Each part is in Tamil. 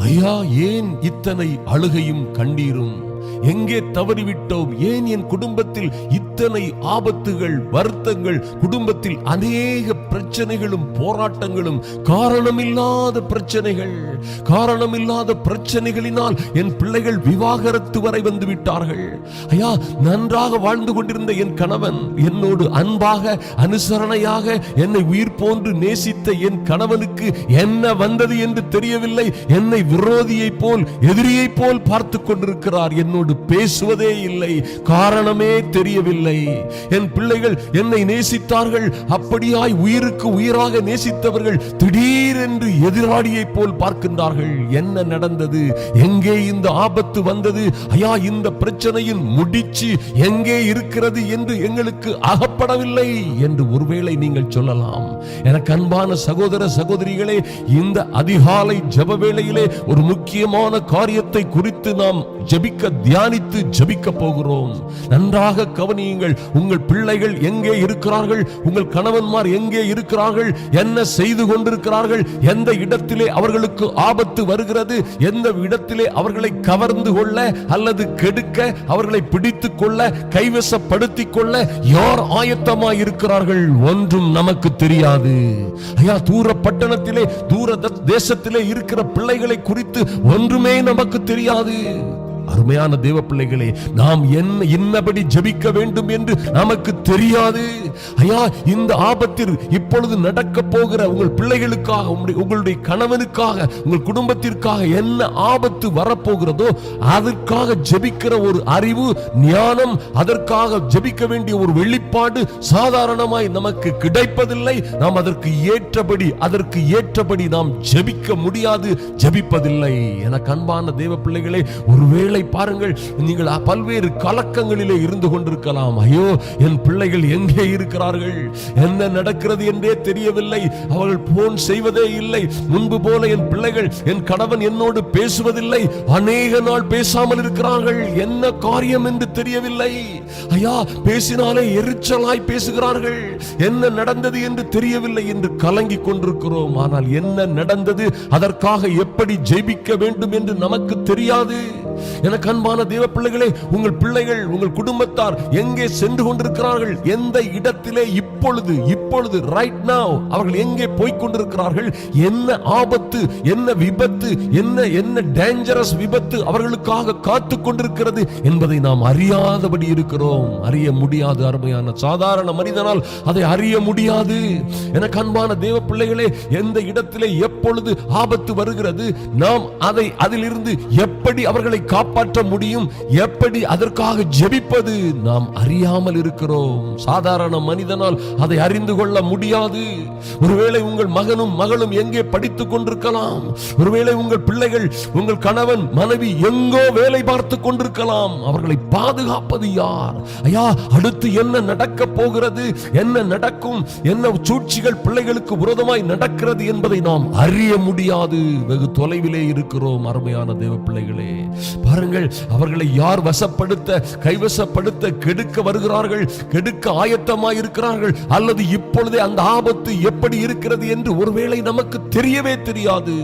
ஐயா ஏன் இத்தனை அழுகையும் கண்ணீரும்? எங்கே தவறிவிட்டோம்? ஏன் என் குடும்பத்தில் இத்தனை ஆபத்துகள் வருத்தங்கள்? குடும்பத்தில் அநேக பிரச்சனைகளும் போராட்டங்களும் காரணமில்லாத பிரச்சனைகள். காரணமில்லாத பிரச்சனைகளினால் என் பிள்ளைகள் விவாகரத்து வரை வந்து விட்டார்கள் ஐயா நன்றாக வாழ்ந்து கொண்டிருந்த என் கணவன் என்னோடு அன்பாக அனுசரணையாக என்னை உயிர் போன்று நேசித்த என் கணவனுக்கு என்ன வந்தது என்று தெரியவில்லை. என்னை விரோதியைப் போல் எதிரியைப் போல் பார்த்து கொண்டிருக்கிறார். என்னோடு பேசுவதே இல்லை. காரணமே தெரியவில்லை. என் பிள்ளைகள் என்னை நேசித்தார்கள். அப்படியாய் உயிருக்கு உயிராக நேசித்தவர்கள் திடீரென்று எதிராளியை போல் பார்க்கின்றார்கள். என்ன நடந்தது? எங்கே இந்த ஆபத்து வந்தது? ஐயா இந்த பிரச்சனையின் முடிச்சு எங்கே இருக்கிறது என்று எங்களுக்கு அகப்படவில்லை என்று ஒருவேளை நீங்கள் சொல்லலாம். எனக்கு அன்பான சகோதர சகோதரிகளே இந்த அதிகாலை ஜப வேளையிலே ஒரு முக்கியமான காரியத்தை குறித்து நாம் ஜபிக்க தியானித்து ஜபிக்க போகிறோம். நன்றாக கவனியுங்கள் உங்கள் பிள்ளைகள் எங்கே இருக்கிறார்கள்? உங்கள் கணவன்மார் எங்கே இருக்கிறார்கள்? என்ன செய்து கொண்டிருக்கிறார்கள்? எந்த இடத்திலே அவர்களுக்கு ஆபத்து வருகிறது? எந்த இடத்திலே அவர்களை கவர்ந்து கொள்ள அல்லது கெடுக்க அவர்களை பிடித்துக் கொள்ள கைவசப்படுத்திக் கொள்ள யார் ஆயத்தமாய் இருக்கிறார்கள்? ஒன்றும் நமக்கு தெரியாது. ஐயா தூர பட்டணத்திலே தூர தேசத்திலே இருக்கிற பிள்ளைகளை குறித்து ஒன்றுமே நமக்கு தெரியாது. அருமையான தேவ பிள்ளைகளே நாம் என்ன என்னபடி ஜெபிக்க வேண்டும் என்று நமக்கு தெரியாது. ஐயா இந்த ஆபத்தில் இப்பொழுது நடக்க போகிற உங்கள் பிள்ளைகளுக்காக உங்களுடைய- கணவனுக்காக உங்கள் குடும்பத்திற்காக என்ன ஆபத்து வரப்போகிறதோ அதற்காக ஜபிக்கிற ஒரு அறிவு ஞானம் அதற்காக ஜெபிக்க வேண்டிய ஒரு வெளிப்பாடு சாதாரணமாய் நமக்கு கிடைப்பதில்லை. நாம் அதற்கு ஏற்றபடி அதற்கு ஏற்றபடி நாம் ஜெபிக்க முடியாது ஜெபிப்பதில்லை. என கண்பான தேவ பிள்ளைகளே ஒருவேளை பிள்ளைகளை பாருங்கள். நீங்கள் பல்வேறு கலக்கங்களிலே இருந்து கொண்டிருக்கலாம். ஐயோ என் பிள்ளைகள் எங்கே இருக்கிறார்கள்? என்ன நடக்கிறது என்றே தெரியவில்லை. அவர்கள் போன் செய்வதே இல்லை. முன்பு போல என் பிள்ளைகள் என் கணவன் என்னோடு பேசுவதில்லை. அநேக நாள் பேசாமல் இருக்கிறார்கள். என்ன காரியம் என்று தெரியவில்லை. ஐயா பேசினாலே எரிச்சலாய் பேசுகிறார்கள். என்ன நடந்தது என்று தெரியவில்லை என்று கலங்கி கொண்டிருக்கிறோம். ஆனால் என்ன நடந்தது? அதற்காக எப்படி ஜெபிக்க வேண்டும் என்று நமக்கு தெரியாது. எனக்கு அன்பான தேவ பிள்ளைகளே உங்கள் பிள்ளைகள் உங்கள் குடும்பத்தார் எங்கே சென்று கொண்டிருக்கிறார்கள்? எந்த இடத்திலே இப்பொழுது இப்பொழுது ரைட் நவ் அவர்கள் எங்கே போய்க் கொண்டிருக்கிறார்கள் என்ன ஆபத்து என்ன விபத்து என்ன என்ன டேஞ்சரஸ் விபத்து அவர்களுக்காக காத்து கொண்டிருக்கிறது என்பதை நாம் அறியாதபடி இருக்கிறோம். அறிய முடியாது அருமையான சாதாரண மனிதனால் அதை அறிய முடியாது. எனக்கு அன்பான தேவ பிள்ளைகளே எந்த இடத்திலே எப்பொழுது ஆபத்து வருகிறது நாம் அதை அதிலிருந்து எப்படி அவர்களை காப்பாற்ற முடியும். எப்படி அதற்காக ஜெபிப்பது? நாம் அறியாமல் இருக்கிறோம். சாதாரண மனிதனால் அதை அறிந்து கொள்ள முடியாது. ஒருவேளை உங்கள் மகனும் மகளும் எங்கே படித்துக் கொண்டிருக்கலாம். ஒருவேளை உங்கள் பிள்ளைகள் உங்கள் கணவன் மனைவி எங்கோ வேலை பார்த்து கொண்டிருக்கலாம். அவர்களை பாதுகாப்பது யார்? ஐயா அடுத்து என்ன நடக்க போகிறது? என்ன நடக்கும்? என்ன சூழ்ச்சிகள் பிள்ளைகளுக்கு விரோதமாய் நடக்கிறது என்பதை நாம் அறிய முடியாது. வெகு தொலைவிலே இருக்கிறோம் அருமையான தேவ பிள்ளைகளே. பாருங்கள் அவர்களை யார் வசப்படுத்த கைவசப்படுத்த கெடுக்க வருகிறார்கள் கெடுக்க ஆயத்தமாய் இருக்கிறார்கள் அல்லது இப்பொழுதே அந்த ஆபத்து எப்படி இருக்கிறது என்று ஒருவேளை நமக்கு தெரியவே தெரியாது.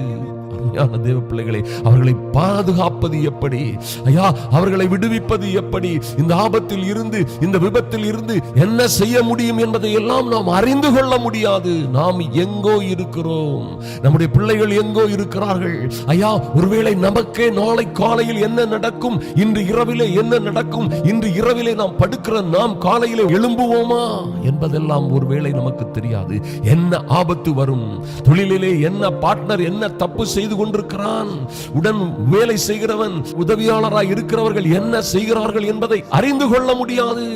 அருமையான தேவ பிள்ளைகளை அவர்களை பாதுகாப்பது எப்படி? ஐயா அவர்களை விடுவிப்பது எப்படி? இந்த ஆபத்தில் இருந்து இந்த விபத்தில் இருந்து என்ன செய்ய முடியும் என்பதை எல்லாம் நாம் அறிந்து கொள்ள முடியாது. நாம் எங்கோ இருக்கிறோம். நம்முடைய பிள்ளைகள் எங்கோ இருக்கிறார்கள். ஐயா ஒருவேளை நமக்கே நாளை காலையில் என்ன நடக்கும்? இன்று இரவிலே என்ன நடக்கும்? இன்று இரவிலே நாம் படுக்கிற நாம் காலையிலே எழும்புவோமா? என்பதெல்லாம் ஒருவேளை நமக்கு தெரியாது. என்ன ஆபத்து வரும்? தொழிலிலே என்ன பார்ட்னர் என்ன தப்பு செய்து கொண்டிருக்கிறான் உடன் வேலை செய்கிறவன் உதவியாளராய் இருக்கிறவர்கள் என்ன செய்கிறார்கள் என்பதை அறிந்து கொள்ள முடியாது.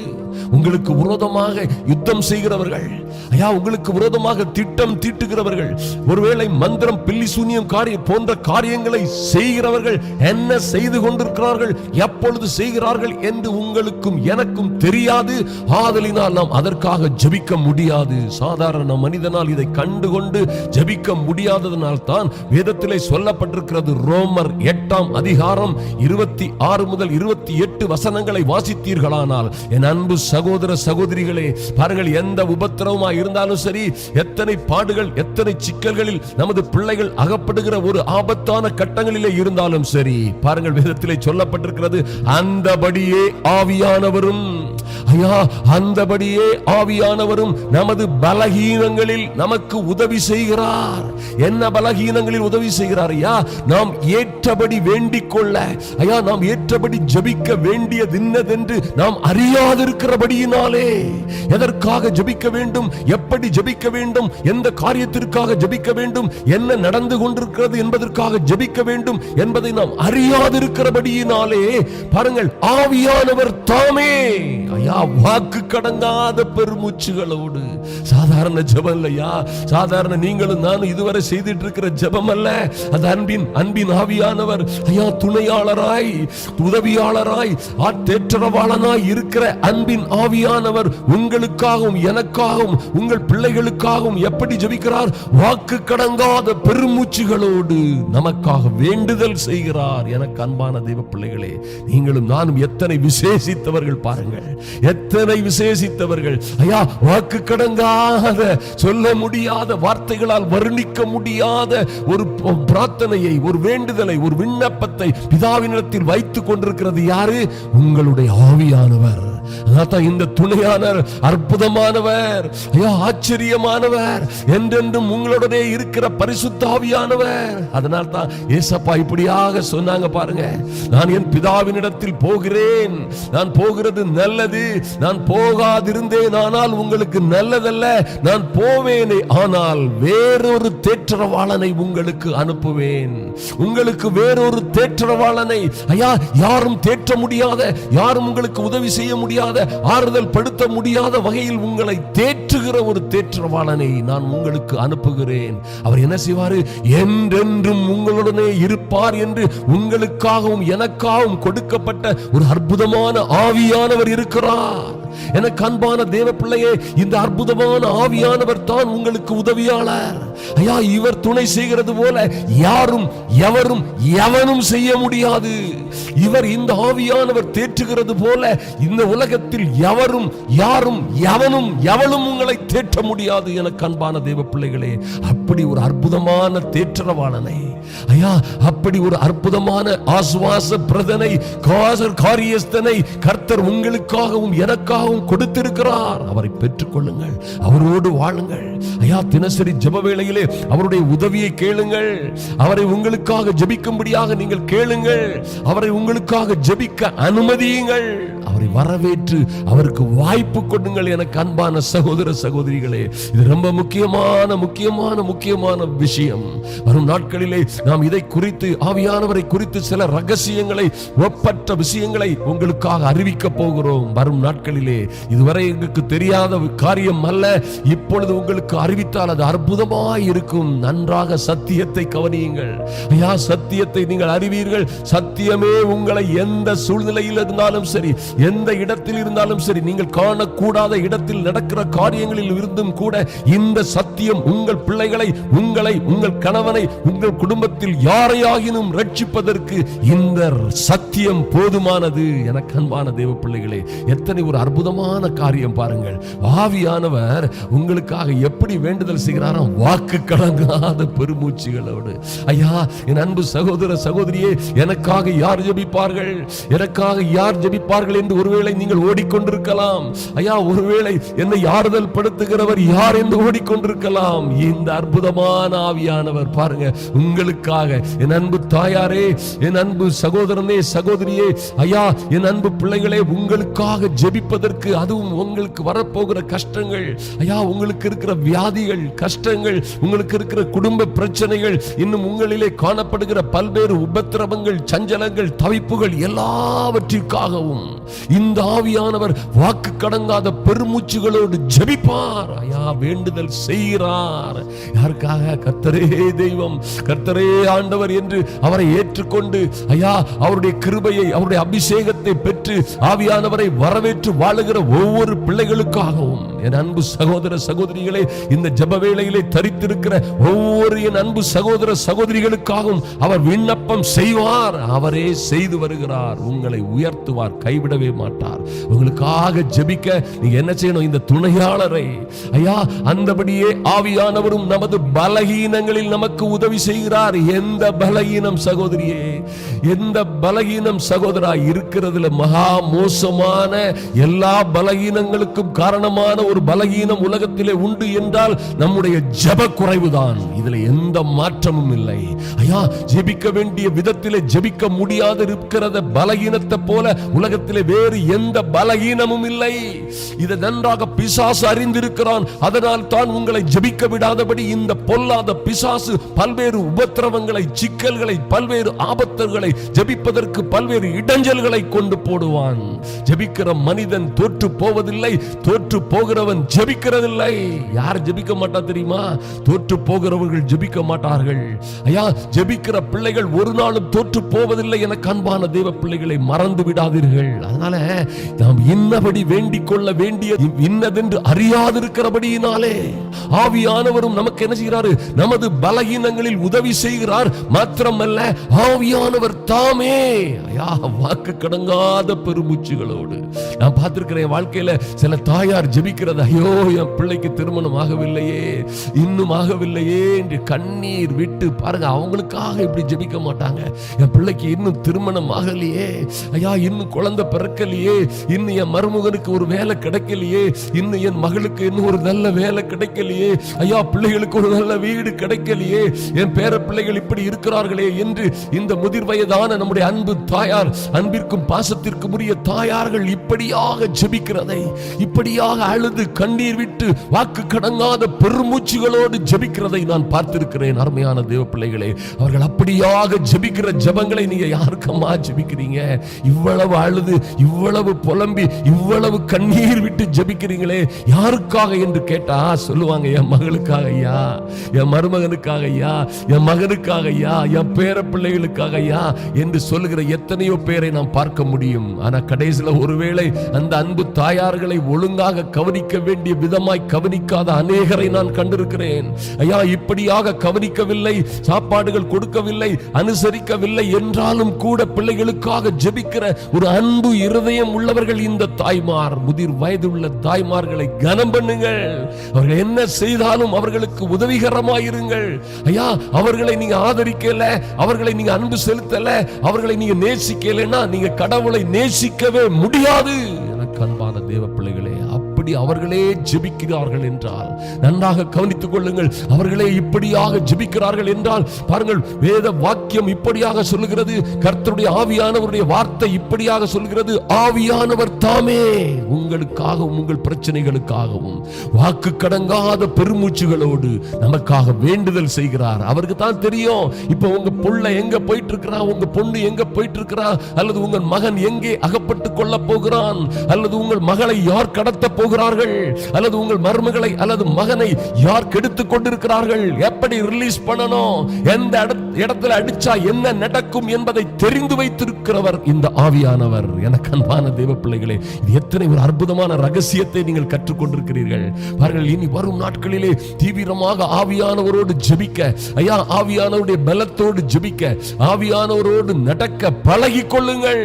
உங்களுக்கு விரோதமாக யுத்தம் செய்கிறவர்கள். ஐயா உங்களுக்கு விரோதமாக திட்டம் தீட்டுகிறவர்கள். ஒருவேளை மந்திரம் பில்லி சூன்யம் காரிய போன்ற காரியங்களை செய்கிறவர்கள் என்ன செய்து கொண்டிருக்கிறார்கள் எப்பொழுது செய்கிறார்கள் என்று உங்களுக்கும் எனக்கும் தெரியாது. ஆதலினால் நாம் அதற்காக ஜெபிக்க முடியாது. சாதாரண மனிதனால் இதை கண்டுகொண்டு ஜபிக்க முடியாததனால் தான் வேதத்திலே சொல்லப்பட்டிருக்கிறது. ரோமர் எட்டாம் அதிகாரம் இருபத்தி ஆறு முதல் இருபத்தி எட்டு வசனங்களை வாசித்தீர்களானால் என் அன்பு சகோதர சகோதரிகளே பாருங்கள் எந்த உபத்திரவமா இருந்தாலும் சரி எத்தனை பாடுகள் எத்தனை சிக்கல்களில் நமது பிள்ளைகள் அகப்படுகிற ஒரு ஆபத்தான கட்டங்களிலே இருந்தாலும் சரி பாருங்கள் வேதத்திலே சொல்லப்பட்டிருக்கிறது அந்தபடியே ஆவியானவரும் ஐயா அந்தபடியே ஆவியானவரும் நமது பலகீனங்களில் நமக்கு உதவி செய்கிறார். என்ன பலகீனங்களில் உதவி செய்கிறார் ஐயா? நாம் ஏற்றபடி வேண்டிக் கொள்ள ஐயா நாம் ஏற்றபடி ஜபிக்க வேண்டியது இன்னதென்று நாம் அறியாதிருக்கிறபடியினாலே. எதற்காக ஜபிக்க வேண்டும்? எப்படி ஜபிக்க வேண்டும்? எந்த காரியத்திற்காக ஜபிக்க வேண்டும்? என்ன நடந்து கொண்டிருக்கிறது என்பதற்காக ஜபிக்க வேண்டும் என்பதை நாம் அறியாதிருக்கிறபடியினாலே. பாருங்கள் ஆவியானவர் தாமே. ஐயா வாக்கு கடங்காத பெருமூச்சுகளோடு சாதாரண ஜெபம் இல்லையா சாதாரண நீங்களும் நானும் இதுவரை செய்துட்டு இருக்கிற ஜெபம் அல்ல அது அன்பின் அன்பின் ஆவியானவர் ஐயா துணையாளராய் உதவியாளராய் ஆற்றேற்றவாளனாய் இருக்கிற அன்பின் ஆவியானவர் உங்களுக்காகவும் எனக்காகவும் உங்கள் பிள்ளைகளுக்காகவும் எப்படி ஜெபிக்கிறார் வாக்கு கடங்காத பெருமூச்சுகளோடு நமக்காக வேண்டுதல் செய்கிறார் எனக்கு அன்பான தெய்வ பிள்ளைகளே நீங்களும் நானும் எத்தனை விசேஷித்தவர்கள் பாருங்கள் எத்தனை விசேஷித்தவர்கள்? ஐயா வாக்கு கடங்காத சொல்ல முடியாத வார்த்தைகளால் வர்ணிக்க முடியாத ஒரு பிரார்த்தனையை ஒரு வேண்டுதலை ஒரு விண்ணப்பத்தை பிதாவினிடத்தில் வைத்துக் கொண்டிருக்கிறது யாரு? உங்களுடைய ஆவியானவர். அதான் இந்த துணையானர் அற்புதமானவர். ஐயா ஆச்சரியமானவர். என்றென்றும் உங்களுடனே இருக்கிற பரிசுத்தாவியானவர். அதனால் தான் ஏசப்பா இப்படியாக சொன்னாங்க பாருங்க. நான் என் பிதாவினிடத்தில் போகிறேன். நான் போகிறது நல்லது. நான் போகாதிருந்தேன். ஆனால் உங்களுக்கு நல்லதல்ல. நான் போவேனே. ஆனால் வேறொரு தேற்றரவாளனை உங்களுக்கு அனுப்புவேன். உங்களுக்கு வேறொரு தேற்றரவாளனை ஐயா யாரும் தேற்ற முடியாத யாரும் உங்களுக்கு உதவி செய்ய முடியாது ஆறுதல் படுத்த முடியாத வகையில் உங்களை தேற்றுகிற ஒரு தேற்றவாளனை நான் உங்களுக்கு அனுப்புகிறேன். அவர் என்ன செய்வாரு? என்றென்றும் உங்களுடனே இருப்பார் என்று உங்களுக்காகவும் எனக்காகவும் கொடுக்கப்பட்ட ஒரு அற்புதமான ஆவியானவர் இருக்கிறார். எனக்கு அன்பான தேவ பிள்ளையே இந்த அற்புதமான ஆவியானவர் தான் உங்களுக்கு உதவியாளர். ஐயா இவர் துணை செய்கிறது போல யாரும் எவரும் எவனும் செய்ய முடியாது. இவர் இந்த ஆவியானவர் தேற்றுகிறது போல இந்த உலகத்தில் எவரும் யாரும் எவனும் எவனும் உங்களை தேற்ற முடியாது எனக்கு அன்பான தேவ பிள்ளைகளே அப்படி ஒரு அற்புதமான தேற்றரவாளனை. ஐயா அப்படி ஒரு அற்புதமான ஆசுவாச பிரதனை காசர் காரியஸ்தனை கர்த்தர் உங்களுக்காகவும் எனக்காகவும் கொடுத்திருக்கிறார். அவரை பெற்றுக்கொள்ளுங்கள். அவரோடு வாழுங்கள். ஐயா தினசரி ஜப வேளையிலே அவருடைய உதவியை கேளுங்கள். அவரை உங்களுக்காக ஜெபிக்கும்படியாக நீங்கள் கேளுங்கள். அவரை உங்களுக்காக ஜெபிக்க அனுமதியுங்கள். வரவேற்று அவருக்கு வாய்ப்பு கொடுங்கள் எனக்கு அன்பான சகோதர சகோதரிகளே. இது ரொம்ப முக்கியமான முக்கியமான முக்கியமான விஷயம். வரும் நாட்களிலே நாம் இதை குறித்து ஆவியானவரை குறித்து சில ரகசியங்களை ஒப்பற்ற விஷயங்களை உங்களுக்காக அறிவிக்க போகிறோம். வரும் நாட்களிலே இதுவரை எங்களுக்கு தெரியாத காரியம் அல்ல. இப்பொழுது உங்களுக்கு அறிவித்தால் அது அற்புதமாய் இருக்கும். நன்றாக சத்தியத்தை கவனியுங்கள். ஐயா சத்தியத்தை நீங்கள் அறிவீர்கள். சத்தியமே உங்களை எந்த சூழ்நிலையில் இருந்தாலும் சரி எந்த இடத்தில் இருந்தாலும் சரி நீங்கள் காணக்கூடாத இடத்தில் நடக்கிற காரியங்களில் இருந்தும் கூட இந்த சத்தியம் உங்கள் பிள்ளைகளை உங்களை உங்கள் கணவனை உங்கள் குடும்பத்தில் யாரையாகினும் ரட்சிப்பதற்கு இந்த சத்தியம் போதுமானது. எனக்கு அன்பான தேவ பிள்ளைகளே எத்தனை ஒரு அற்புதமான காரியம் பாருங்கள். ஆவியானவர் உங்களுக்காக எப்படி வேண்டுதல் செய்கிறாரோ வாக்கு கலங்காத பெருமூச்சுகளோடு. ஐயா என் அன்பு சகோதர சகோதரியே எனக்காக யார் ஜபிப்பார்கள்? எனக்காக யார் ஜெபிப்பார்கள் என்று ஒரு ஒருவேளை நீங்கள் ஓடிக்கொண்டிருக்கலாம். ஐயா ஒருவேளை என்னை ஆறுதல் படுத்துகிறவர் யார் என்று ஓடிக்கொண்டிருக்கலாம். இந்த அற்புதமான ஆவியானவர் பாருங்க உங்களுக்காக. என் அன்பு தாயாரே என் அன்பு சகோதரனே சகோதரியே ஐயா என் அன்பு பிள்ளைகளே உங்களுக்காக ஜெபிப்பதற்கு அதுவும் உங்களுக்கு வரப்போகிற கஷ்டங்கள். ஐயா உங்களுக்கு இருக்கிற வியாதிகள் கஷ்டங்கள் உங்களுக்கு இருக்கிற குடும்ப பிரச்சனைகள் இன்னும் உங்களிலே காணப்படுகிற பல்வேறு உபத்திரவங்கள் சஞ்சலங்கள் தவிப்புகள் எல்லாவற்றிற்காகவும் இந்த ஆவியானவர் வாக்கு கடங்காத பெருமூச்சுகளோடு ஜபிப்பார். ஐயா வேண்டுதல் செய்கிறார். யாருக்காக? கர்த்தரே தெய்வம் கர்த்தரே ஆண்டவர் என்று அவரை ஏற்றுக்கொண்டு ஐயா அவருடைய கிருபையை அவருடைய அபிஷேகத்தை பெற்று ஆவியானவரை வரவேற்று வாழுகிற ஒவ்வொரு பிள்ளைகளுக்காகவும் என் அன்பு சகோதர சகோதரிகளே இந்த ஜப வேளையிலே தரித்திருக்கிற ஒவ்வொரு என் அன்பு சகோதர சகோதரிகளுக்காகவும் அவர் விண்ணப்பம் செய்வார். அவரே செய்து வருகிறார். உங்களை உயர்த்துவார். கைவிடவே மாட்டார். மாட்டார். உங்களுக்காக ஜெபிக்க நீங்க என்ன செய்யணும்? இந்த துணையாளரை. ஐயா அந்தபடியே ஆவியானவரும் நமது பலகீனங்களில் நமக்கு உதவி செய்கிறார். எந்த பலகீனம் சகோதரியே? எந்த பலகீனம் சகோதரா இருக்கிறதுல மகா மோசமான எல்லா பலகீனங்களுக்கும் காரணமான ஒரு பலகீனம் உலகத்திலே உண்டு என்றால் நம்முடைய ஜெப குறைவுதான் இதுல எந்த மாற்றமும் இல்லை. ஐயா ஜெபிக்க வேண்டிய விதத்திலே ஜெபிக்க முடியாது இருக்கிறத பலகீனத்தை போல உலகத்திலே வேறு எந்த பலகீனமும் இல்லை. இதை நன்றாக பிசாசு அறிந்திருக்கிறான். அதனால் தான் உங்களை ஜெபிக்க விடாதபடி இந்த பொல்லாத பிசாசு பல்வேறு உபத்திரவங்களை சிக்கல்களை பல்வேறு ஆபத்தர்களை ஜெபிப்பதற்கு பல்வேறு இடைஞ்சல்களை கொண்டு போடுவான். ஜெபிக்கிற மனிதன் தோற்று போவதில்லை. தோற்று போகிறவன் ஜெபிக்கிறதில்லை. யார் ஜெபிக்க மாட்டா தெரியுமா? தோற்று போகிறவர்கள் ஜெபிக்க மாட்டார்கள். ஐயா ஜெபிக்கிற பிள்ளைகள் ஒரு நாளும் தோற்று போவதில்லை என கண்பான தேவ பிள்ளைகளை மறந்து விடாதீர்கள். அதனால நாம் இன்னபடி வேண்டிக் கொள்ள வேண்டிய இன்னதென்று அறியாதிருக்கிறபடியினாலே. ஆவியானவரும் நமக்கு என்ன செய்கிறாரு? நமது பலகீனங்களில் உதவி செய்கிறார். மாத்திரமல்ல ஆவியானவர் தாமே. ஐயா வாக்கு கடங்காத பெருமூச்சுகளோடு. நான் பார்த்திருக்கிறேன் வாழ்க்கையில சில தாயார் ஜெபிக்கிறது ஐயோ என் பிள்ளைக்கு திருமணம் ஆகவில்லையே இன்னும் ஆகவில்லையே என்று கண்ணீர் விட்டு பாருங்க அவங்களுக்காக இப்படி ஜெபிக்க மாட்டாங்க. என் பிள்ளைக்கு இன்னும் திருமணம் ஆகலையே. ஐயா இன்னும் குழந்தை பிறக்கலையே. இன்னும் என் மருமகனுக்கு ஒரு வேலை கிடைக்கலையே. இன்னும் என் மகளுக்கு இன்னும் ஒரு நல்ல வேலை கிடைக்கலையே. ஐயா பிள்ளைகளுக்கு ஒரு நல்ல வீடு கிடைக்கலையே. என் பேர பிள்ளைகள் இப்படி இருக்கிறார்களே என்று இந்த முதிர் வயதான நம்முடைய அன்பு தாயார் அன்பிற்கும் பாசத்திற்கும் உரிய தாயார்கள் இப்படியாக ஜெபிக்கிறதை இப்படியாக அழுது கண்ணீர் விட்டு வாக்கு கடங்காத பெருமூச்சுகளோடு ஜெபிக்கிறதை நான் பார்த்திருக்கிறேன். அருமையான தேவ பிள்ளைகளே அவர்கள் அப்படியாக ஜெபிக்கிற ஜெபங்களை நீங்க யாருக்கம்மா ஜெபிக்கிறீங்க? இவ்வளவு அழுது இவ்வளவு புலம்பி இவ்வளவு கண்ணீர் விட்டு ஜெபிக்கிறீங்களே? யாருக்காக என்று கேட்டா சொல்லுவாங்க என் மகளுக்காக ஐயா என் மருமகனுக்காக ஐயா என் மகனுக்காக ஐயா என் பேர பிள்ளைகளுக்காக ஐயா என்று சொல்லுகிற எத்தனையோ பேரை நாம் பார்க்க முடியும். ஆனா கடைசியில் ஒருவேளை அந்த அன்பு தாயார்களை ஒழுங்காக கவனிக்க வேண்டிய விதமாய் கவனிக்காத அநேகரை நான் கண்டிருக்கிறேன். ஐயா இப்படியாக கவனிக்கவில்லை சாப்பாடுகள் கொடுக்கவில்லை அனுசரிக்கவில்லை என்றாலும் கூட பிள்ளைகளுக்காக ஜெபிக்கிற ஒரு அன்பு இருதயம் உள்ளவர்கள் இந்த தாய்மார் முதிர் வயதுள்ள தாய்மார்களை கனம் பண்ணுங்கள். அவர்கள் என்ன செய்தாலும் அவர்களுக்கு உதவிகரமாயிருங்கள். ஐயா அவர்களை நீங்க ஆதரிக்கல அவர்களை நீங்க அன்பு செலுத்தல அவர்களை நீங்க நேசிக்கலைன்னா நீங்க கடவுளை நேசிக்கவே முடியாது. எனக்கு அன்பான தேவ பிள்ளைகளே அப்படி அவர்களே ஜெபிக்கிறார்கள் என்றால் நன்றாக கவனித்துக் கொள்ளுங்கள் அவர்களே இப்படியாக ஜெபிக்கிறார்கள் என்றால் பாருங்கள் வேத வாக்கியம் இப்படியாக சொல்லுகிறது கர்த்தருடைய ஆவியானவருடைய வார்த்தை இப்படியாக சொல்கிறது ஆவியானவர் தாமே உங்களுக்காகவும் உங்கள் பிரச்சனைகளுக்காகவும் வாக்கு கடங்காத பெருமூச்சுகளோடு நமக்காக வேண்டுதல் செய்கிறார். அவருக்கு தான் தெரியும் இப்போ உங்க புள்ள எங்க போயிட்டு இருக்கிறா உங்க பொண்ணு எங்க போயிட்டு இருக்கிறா அல்லது உங்கள் மகன் எங்கே அகப்பட்டு கொள்ள போகிறான் அல்லது உங்கள் மகளை யார் கடத்த கொண்டிருக்கிறார்கள் அல்லது உங்கள் மருமகளை அல்லது மகனை யார் கெடுத்துக் கொண்டிருக்கிறார்கள்? எப்படி ரிலீஸ் பண்ணணும்? எந்த இடத்துல அடிச்சா என்ன நடக்கும் என்பதை தெரிந்து வைத்திருக்கிறவர் இந்த ஆவியானவர். எனக்கு அன்பான தெய்வ பிள்ளைகளே இது எத்தனை ஒரு அற்புதமான ரகசியத்தை நீங்கள் கற்றுக்கொண்டிருக்கிறீர்கள். பாருங்கள் இனி வரும் நாட்களிலே தீவிரமாக ஆவியானவரோடு ஜெபிக்க ஐயா ஆவியானவருடைய பலத்தோடு ஜெபிக்க ஆவியானவரோடு நடக்க பழகிக் கொள்ளுங்கள்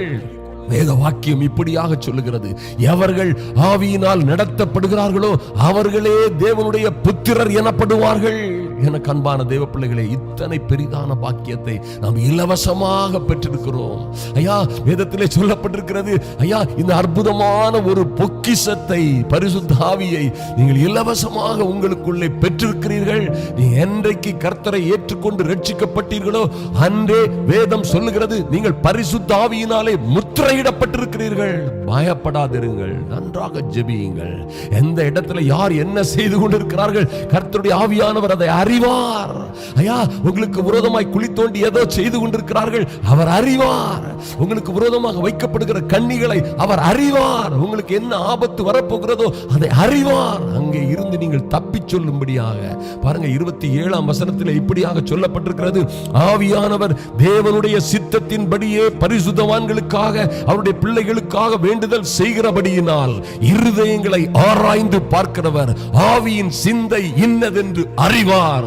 வேத வாக்கியம் இப்படியாக சொல்லுகிறது. எவர்கள் ஆவியினால் நடத்தப்படுகிறார்களோ அவர்களே தேவனுடைய புத்திரர் எனப்படுவார்கள். எனக்கு அன்பான தேவ பிள்ளைகளே இத்தனை பெரிதான பாக்கியத்தை நாம் இலவசமாக பெற்றிருக்கிறோம். ஐயா வேதத்திலே சொல்லப்பட்டிருக்கிறது ஐயா இந்த அற்புதமான ஒரு பொக்கிசத்தை பரிசுத்தாவியை நீங்கள் இலவசமாக உங்களுக்குள்ளே பெற்றிருக்கிறீர்கள். நீ என்றைக்கு கர்த்தரை ஏற்றுக்கொண்டு ரட்சிக்கப்பட்டீர்களோ அன்றே வேதம் சொல்லுகிறது நீங்கள் பரிசுத்தாவியினாலே முத்திரையிடப்பட்டிருக்கிறீர்கள். பயப்படாதிருங்கள் நன்றாக ஜெபியுங்கள். எந்த இடத்துல யார் என்ன செய்து கொண்டிருக்கிறார்கள் கர்த்தருடைய ஆவியானவர் அதை அறி அறிவார். ஐயா உங்களுக்கு விரோதமாய் குழி தோண்டி ஏதோ செய்து கொண்டிருக்கிறார்கள் அவர் அறிவார். உங்களுக்கு விரோதமாக வைக்கப்படுகிற கண்ணிகளை அவர் அறிவார். உங்களுக்கு என்ன ஆபத்து வரப்போகிறதோ அதை அறிவார். அங்கே இருந்து நீங்கள் தப்பி சொல்லும்படியாக. பாருங்க இருபத்தி ஏழாம் வசனத்தில் இப்படியாக சொல்லப்பட்டிருக்கிறது. ஆவியானவர் தேவனுடைய சித்தத்தின்படியே பரிசுத்தவான்களுக்காக அவருடைய பிள்ளைகளுக்காக வேண்டுதல் செய்கிறபடியினால் இருதயங்களை ஆராய்ந்து பார்க்கிறவர். ஆவியின் சிந்தை இன்னதென்று அறிவார்.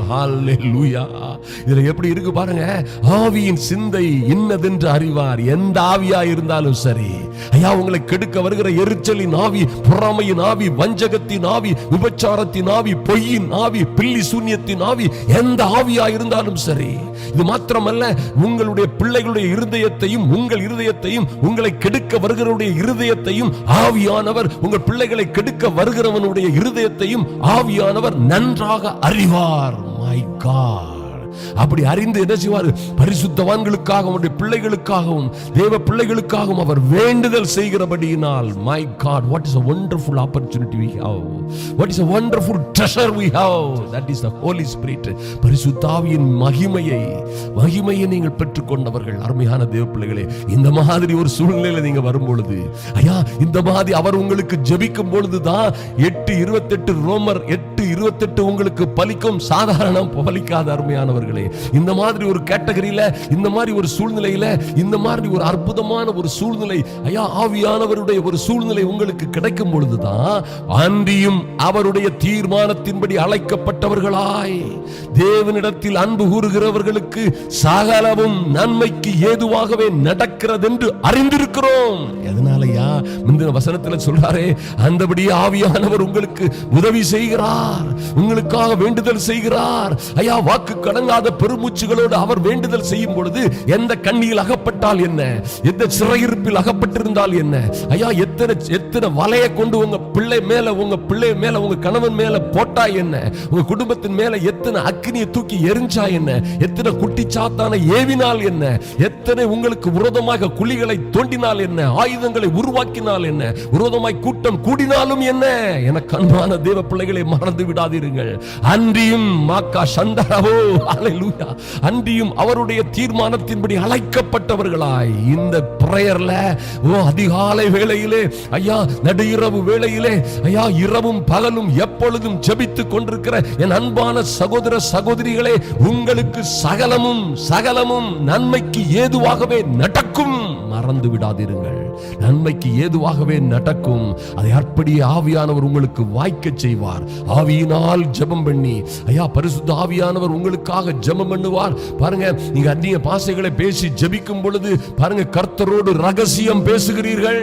இதுல எப்படி இருக்கு பாருங்க. ஆவியின் சிந்தை இன்னதென்று அறிவார். எந்த ஆவியா இருந்தாலும் சரி. ஐயா உங்களை கெடுக்க வருகிற எரிச்சலின் ஆவி பொறாமையின் ஆவி வஞ்சகத்தின் ஆவி விபச்சாரத்தின் ஆவி பொய்யின் ஆவி பில்லி சூன்யத்தின் ஆவி எந்த ஆவியா இருந்தாலும் சரி. இது மாத்திரமல்ல உங்களுடைய பிள்ளைகளுடைய இருதயத்தையும் உங்கள் இருதயத்தையும் உங்களை கெடுக்க வருகிறவருடைய இருதயத்தையும் ஆவியானவர் உங்கள் பிள்ளைகளை கெடுக்க வருகிறவனுடைய இருதயத்தையும் ஆவியானவர் நன்றாக அறிவார். மை காட் அப்படி அறிந்து என்ன செய்வார்? பரிசுத்தவான்களுக்காகவும் அவருடைய பிள்ளைகளுக்காகவும் தேவ பிள்ளைகளுக்காகவும் அவர் வேண்டுதல் செய்கிறபடியினால் my God what is a wonderful opportunity we have what is a wonderful treasure we have that is the Holy Spirit பரிசுத்தாவியின் மகிமையை மகிமையை நீங்கள் பெற்றுக்கொண்டவர்கள். அருமையான தேவ பிள்ளைகளே இந்த மாதிரி ஒரு சூழ்நிலையில நீங்க வரும் பொழுது ஐயா இந்த மாதிரி அவர் உங்களுக்கு ஜெபிக்கும் பொழுதுதான் எட்டு இருபத்தெட்டு ரோமர் எட்டு இருபத்தெட்டு உங்களுக்கு பலிக்கும். சாதாரணம் பலிக்காத அருமையானவர்கள். இந்த மாதிரி ஒரு கேட்டகரியில இந்த மாதிரி ஒரு சூழ்நிலையில இந்த மாதிரி ஒரு அற்புதமான ஒரு சூழ்நிலை ஐயா ஆவியானவருடைய ஒரு சூழ்நிலை உங்களுக்கு கிடைக்கும் பொழுதுதான் அன்றியும் அவருடைய தீர்மானத்தின்படி அழைக்கப்பட்டவர்களாய். தேவனிடத்தில் அன்பு கூறுகிறவர்களுக்கு சகலவும் நன்மைக்கு ஏதுவாகவே நடக்கிறது என்று அறிந்திருக்கிறோம். எதனாலயா முந்தின வசனத்தில் சொல்றாரே அந்தபடி ஆவியானவர் உங்களுக்கு உதவி செய்கிறார் உங்களுக்காக வேண்டுதல் செய்கிறார். ஐயா வாக்கு கடங்காத பெருமூச்சுகளோடு அவர் வேண்டுதல் செய்யும் பொழுது எந்த கண்ணியில் அகப்பட்டால் என்ன? எந்த சிறையிருப்பில் அகப்பட்டிருந்தால் என்ன? ஐயா எத்தனை எத்தனை வலைய கொண்டு உங்க பிள்ளை மேல உங்க பிள்ளை மேல உங்க கணவன் மேல போட்டா என்ன? உங்க குடும்பத்தின் மேல எத்தனை அக்னியை தூக்கி எரிஞ்சா என்ன? எத்தனை குட்டி சாத்தான ஏவினால் என்ன? எத்தனை உங்களுக்கு விரோதமாக குழிகளை தோண்டினால் என்ன? ஆயுதங்களை உருவாக்கினால் என்ன? விரோதமாய் கூட்டம் கூடினாலும் என்ன? எனக்கு அன்பான தேவ பிள்ளைகளை மறந்து விடாதீர்கள். அன்றியும் மாக்கா சந்தரவோ அலையூயா அன்றியும் அவருடைய தீர்மானத்தின்படி அழைக்கப்பட்டவர்களாய். இந்த பிரேயர்ல ஓ அதிகாலை வேளையிலே ஐயா நடுஇரவு வேளையிலே ஐயா இரவும் பகலும் எப்பொழுதும் ஜபித்து கொண்டிருக்கிற என் அன்பான சகோதர சகோதரிகளே உங்களுக்கு சகலமும் சகலமும் நன்மைக்கு ஏதுவாகவே நடக்கும். மறந்து விடாதிருங்கள். நன்மைக்கு ஏதுவாகவே நடக்கும். அதை அப்படியே ஆவியானவர் உங்களுக்கு வாய்க்க செய்வார். ஆவியினால் ஜெபம் பண்ணி ஐயா பரிசுத்த ஆவியானவர் உங்களுக்காக ஜெபம் பண்ணுவார். பாருங்க நீங்க அந்நிய பாசைகளை பேசி ஜெபிக்கும் பொழுது பாருங்க கர்த்தரோடு ரகசியம் பேசுகிறீர்கள்.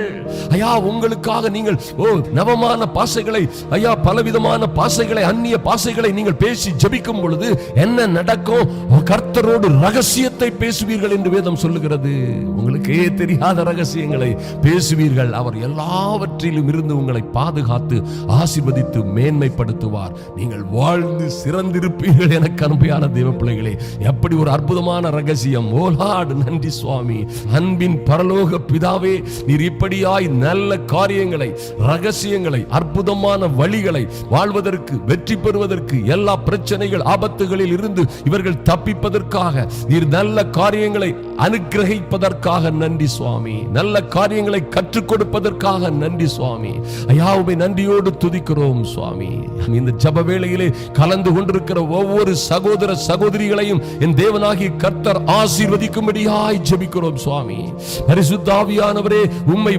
ஐயா உங்களுக்காக நீங்கள் ஓ நவமான பாசைகளை ஐயா பலவிதமான பாசைகளை அந்நிய பாசைகளை நீங்கள் பேசி ஜபிக்கும் பொழுது என்ன நடக்கும்? கர்த்தரோடு ரகசியத்தை பேசுவீர்கள் என்று வேதம் சொல்லுகிறது. உங்களுக்கே தெரியாத ரகசியங்களை பேசுவீர்கள். அவர் எல்லாவற்றிலும் இருந்து உங்களை பாதுகாத்து ஆசிர்வதித்து மேன்மைப்படுத்துவார். நீங்கள் வாழ்ந்து சிறந்திருப்பீர்கள் என கருமையான தெய்வ பிள்ளைகளே எப்படி ஒரு அற்புதமான ரகசியம். ஓலாடு நன்றி சுவாமி. அன்பின் பரலோக பிதாவே நீர் இப்படியாய் நல்ல காரியங்களை ரகசியங்களை அற்புதமான வழிகளை வாழ்வதற்கு வெற்றி பெறுவதற்கு எல்லா பிரச்சனைகள் ஆபத்துகளில் இருந்து இவர்கள் தப்பிப்பதற்காக நீர் நல்ல காரியங்களை அனுகிரகிப்பதற்காக நன்றி சுவாமி. நல்ல காரியங்களை கற்றுக் கொடுப்பதற்காக நன்றி சுவாமி. ஐயாவுமே நன்றியோடு துதிக்கிறோம் சுவாமி. இந்த ஜப வேளையிலே கலந்து கொண்டிருக்கிற ஒவ்வொரு சகோதர சகோதரிகளையும் என் தேவனாகி கர்த்தர் ஆசீர்வதிக்கும்படியாய் ஜபிக்கிறோம் சுவாமி. பரிசுத்தாவியானவரே உம்மை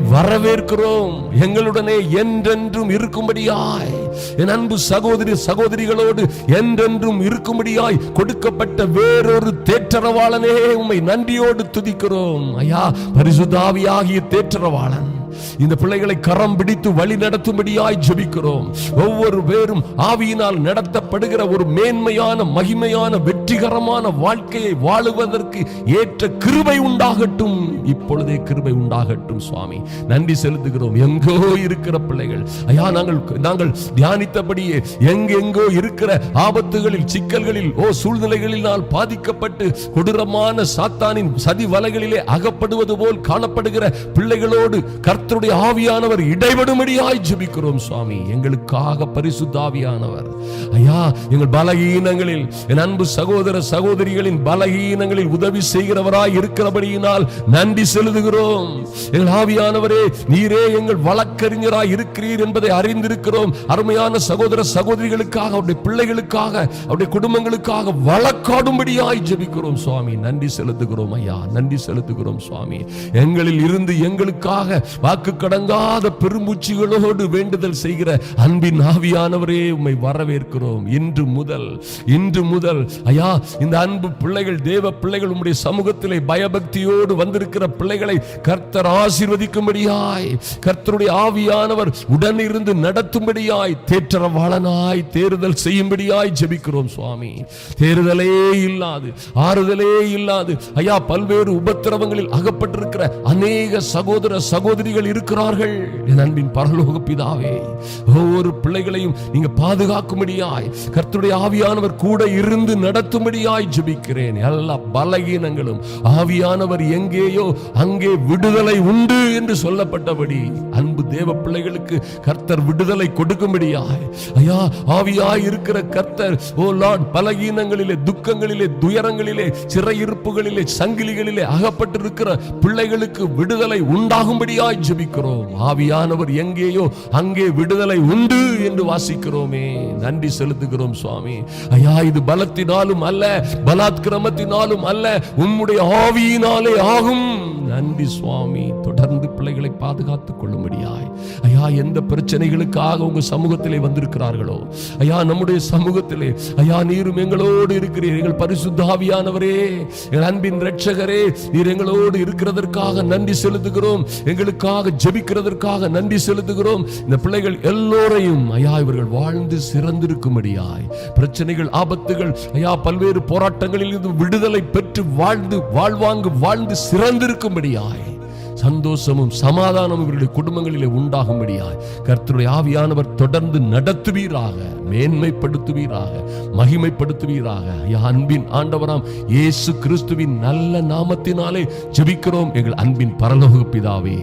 இருக்கிறோம். எங்களுடனே என்றென்றும் இருக்கும்படியாய். என் அன்பு சகோதரி சகோதரிகளோடு என்றென்றும் இருக்கும்படியாய் கொடுக்கப்பட்ட வேறொரு தேற்றரவாளனே உம்மை நன்றியோடு துதிக்கிறோம். ஐயா பரிசுதாவியாகிய தேற்றரவாளன். இந்த பிள்ளைகளை கரம் பிடித்து வழி நடத்தும்படியாய் ஜபிக்கிறோம். ஒவ்வொரு பேரும் ஆவியினால் நடத்தப்படுகிற ஒரு மேன்மையான மகிமையான வெற்றிகரமான வாழ்க்கையை வாழுவதற்கு ஏற்ற கிருபை உண்டாகட்டும். இப்பொழுதே கிருபை உண்டாகட்டும் சுவாமி. நன்றி செலுத்துகிறோம். எங்கோ இருக்கிற பிள்ளைகள். ஐயா நாங்கள் நாங்கள் தியானித்தபடியே எங்கெங்கோ இருக்கிற ஆபத்துகளில் சிக்கல்களில் ஓ சூழ்நிலைகளினால் பாதிக்கப்பட்டு கொடூரமான சாத்தானின் சதி வலைகளிலே அகப்படுவது போல் காணப்படுகிற பிள்ளைகளோடு கர்த்த கர்த்தருடைய ஆவியானவர் இடைபடும்படியாய் ஜெபிக்கிறோம் சுவாமி. எங்களுக்காக பரிசுத்த ஆவியானவர். ஐயா எங்கள் பலகீனங்களில் என் அன்பு சகோதர சகோதரிகளின் பலகீனங்களில் உதவி செய்கிறவராய் இருக்கிறபடியினால் நன்றி செலுத்துகிறோம். எங்கள் ஆவியானவரே நீரே எங்கள் வழக்கறிஞராய் இருக்கிறீர் என்பதை அறிந்திருக்கிறோம். அருமையான சகோதர சகோதரிகளுக்காக அவருடைய பிள்ளைகளுக்காக அவருடைய குடும்பங்களுக்காக வழக்காடும்படியாய் ஜெபிக்கிறோம் சுவாமி. நன்றி செலுத்துகிறோம் ஐயா நன்றி செலுத்துகிறோம் சுவாமி. எங்களில் இருந்து எங்களுக்காக வாக்கு கடங்காத பெருமூச்சிகளோடு வேண்டுதல் செய்கிற அன்பின் ஆவியானவரே உம்மை வரவேற்கிறோம். இன்று முதல் இன்று முதல். ஐயா இந்த அன்பு பிள்ளைகள் தேவ பிள்ளைகள் உம்முடைய சமூகத்திலே பயபக்தியோடு வந்திருக்கிற பிள்ளைகளை கர்த்தர் ஆசீர்வதிக்கும்படியாய் கர்த்தருடைய ஆவியானவர் உடனிருந்து நடத்தும்படியாய் தேற்றரவாளனாய் தேர்தல் செய்யும்படியாய் ஜெபிக்கிறோம் சுவாமி. தேர்தலே இல்லாது ஆறுதலே இல்லாது. ஐயா பல்வேறு உபத்திரவங்களில் அகப்பட்டிருக்கிற அநேக சகோதர சகோதரிகள் இருக்கிறார்கள். என் அன்பின் பரலோக பிதாவே ஒவ்வொரு பிள்ளைகளையும் நீங்க பாதுகாக்கும்படியாய் கர்த்தருடைய ஆவியானவர் கூட இருந்து நடத்தும்படியாய் ஜபிக்கிறேன். எல்லா பலகீனங்களும் ஆவியானவர் எங்கேயோ அங்கே விடுதலை உண்டு என்று சொல்லப்பட்டபடி அன்பு தேவ பிள்ளைகளுக்கு கர்த்தர் விடுதலை கொடுக்கும்படியாய் ஐயா ஆவியாய் இருக்கிற கர்த்தர் ஓ லார்ட் பலகீனங்களிலே துக்கங்களிலே துயரங்களிலே சிறையிருப்புகளிலே சங்கிலிகளிலே அகப்பட்டிருக்கிற பிள்ளைகளுக்கு விடுதலை உண்டாகும்படியாய் ஜெபிக்கிறோம் ஆவியானவர் எங்கேயோ அங்கே விடுதலை உண்டு என்று வாசிக்கிறோமே. நன்றி செலுத்துகிறோம் சுவாமி. ஐயா இது பலத்தினாலும் அல்ல பலாத்கிரமத்தினாலும் அல்ல உம்முடைய ஆவியினாலே ஆகும். நன்றி சுவாமி. தொடர்ந்து பிள்ளைகளை பாதுகாத்துக் கொள்ளும்படியாய். ஐயா எந்த பிரச்சனைகளுக்காக உங்க சமூகத்திலே வந்திருக்கிறார்களோ ஐயா நம்முடைய சமூகத்திலே ஐயா நீரும் எங்களோடு இருக்கிறீர். எங்கள் பரிசுத்தாவியானவரே எங்கள் அன்பின் ரட்சகரே நீர் எங்களோடு இருக்கிறதற்காக நன்றி செலுத்துகிறோம். எங்களுக்காக ஜெபிக்கிறதற்காக நன்றி செலுத்துகிறோம். இந்த பிள்ளைகள் எல்லோரையும் ஐயா இவர்கள் வாழ்ந்து சிறந்திருக்கும்படியாய். பிரச்சனைகள் ஆபத்துகள் ஐயா பல்வேறு போராட்டங்களில் இருந்து விடுதலை பெற்று வாழ்ந்து வாழ்வாங்கு வாழ்ந்து சிறந்திருக்கும் வரும்படியாய் சந்தோஷமும் சமாதானமும் இவருடைய குடும்பங்களிலே உண்டாகும்படியாய் கர்த்தருடைய ஆவியானவர் தொடர்ந்து நடத்துவீராக மேன்மைப்படுத்துவீராக மகிமைப்படுத்துவீராக. ஐயா அன்பின் ஆண்டவராம் இயேசு கிறிஸ்துவின் நல்ல நாமத்தினாலே ஜெபிக்கிறோம். எங்கள் அன்பின் பரலோக பிதாவே.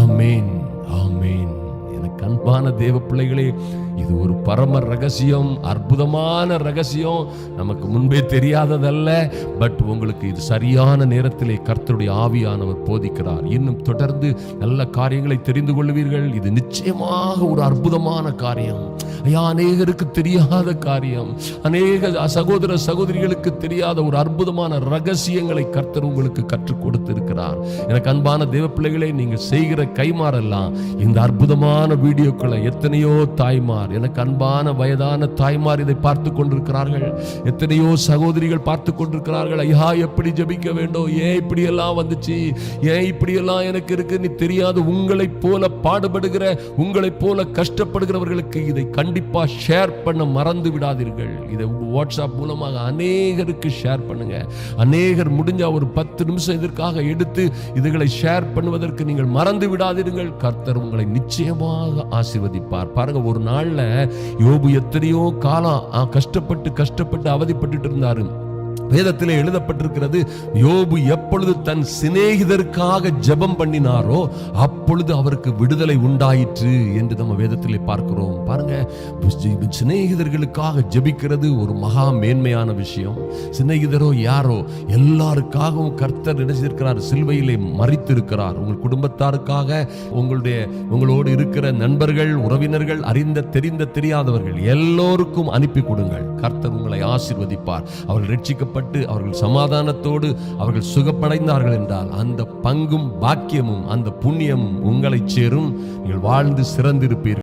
ஆமேன் ஆமேன். எனக்கு அன்பான தேவ பிள்ளைகளே இது ஒரு பரம ரகசியம் அற்புதமான ரகசியம். நமக்கு முன்பே தெரியாததல்ல பட் உங்களுக்கு இது சரியான நேரத்திலே கர்த்தருடைய ஆவியானவர் போதிக்கிறார். இன்னும் தொடர்ந்து நல்ல காரியங்களை தெரிந்து கொள்வீர்கள். இது நிச்சயமாக ஒரு அற்புதமான காரியம். ஐயா அநேகருக்கு தெரியாத காரியம். அநேக சகோதர சகோதரிகளுக்கு தெரியாத ஒரு அற்புதமான ரகசியங்களை கர்த்தர் உங்களுக்கு கற்றுக் கொடுத்திருக்கிறார். எனக்கு அன்பான தேவ பிள்ளைகளை நீங்க செய்கிற கைமாறெல்லாம் இந்த அற்புதமான வீடியோக்களை எத்தனையோ தாய்மார் சொன்னார் எனக்கு அன்பான வயதான தாய்மார் இதை பார்த்து கொண்டிருக்கிறார்கள். எத்தனையோ சகோதரிகள் பார்த்து கொண்டிருக்கிறார்கள். ஐயா எப்படி ஜபிக்க வேண்டும்? ஏன் இப்படி எல்லாம் வந்துச்சு? ஏன் இப்படி எல்லாம் எனக்கு இருக்கு? நீ தெரியாது உங்களைப் போல பாடுபடுகிற உங்களைப் போல கஷ்டப்படுகிறவர்களுக்கு இதை கண்டிப்பா ஷேர் பண்ண மறந்து விடாதீர்கள். இதை வாட்ஸ்அப் மூலமாக அநேகருக்கு ஷேர் பண்ணுங்க. அநேகர் முடிஞ்சா ஒரு பத்து நிமிஷம் இதற்காக எடுத்து இதுகளை ஷேர் பண்ணுவதற்கு நீங்கள் மறந்து விடாதீர்கள். கர்த்தர் உங்களை நிச்சயமாக ஆசிர்வதிப்பார். பாருங்க ஒரு நாள் நாள்ல யோபு எத்தனையோ காலம் கஷ்டப்பட்டு கஷ்டப்பட்டு அவதிப்பட்டுட்டு இருந்தாரு. வேதத்திலே எழுதப்பட்டிருக்கிறது யோபு எப்பொழுது தன் சிநேகிதருக்காக ஜெபம் பண்ணினாரோ அப்பொழுது அவருக்கு விடுதலை உண்டாயிற்று என்று நம்ம வேதத்திலே பார்க்கிறோம். பாருங்க சிநேகிதர்களுக்காக ஜெபிக்கிறது ஒரு மகா மேன்மையான விஷயம். சிநேகிதரோ யாரோ எல்லாருக்காகவும் கர்த்தர் நினைச்சிருக்கிறார் சிலுவையிலே மறித்திருக்கிறார் உங்கள் குடும்பத்தாருக்காக உங்களுடைய உங்களோடு இருக்கிற நண்பர்கள் உறவினர்கள் அறிந்த தெரிந்த தெரியாதவர்கள் எல்லோருக்கும் அனுப்பி கொடுங்கள். கர்த்தர் உங்களை ஆசிர்வதிப்பார். அவர்கள் ரட்சிக்கப்பட்ட அவர்கள் சமாதானத்தோடு அவர்கள் சுகப்படைந்தார்கள் என்றால் அந்த பங்கும் பாக்கியமும் அந்த புண்ணியமும் உங்களைச் சேரும். நீங்கள் வாழ்ந்து சிறந்திருப்பீர்கள்.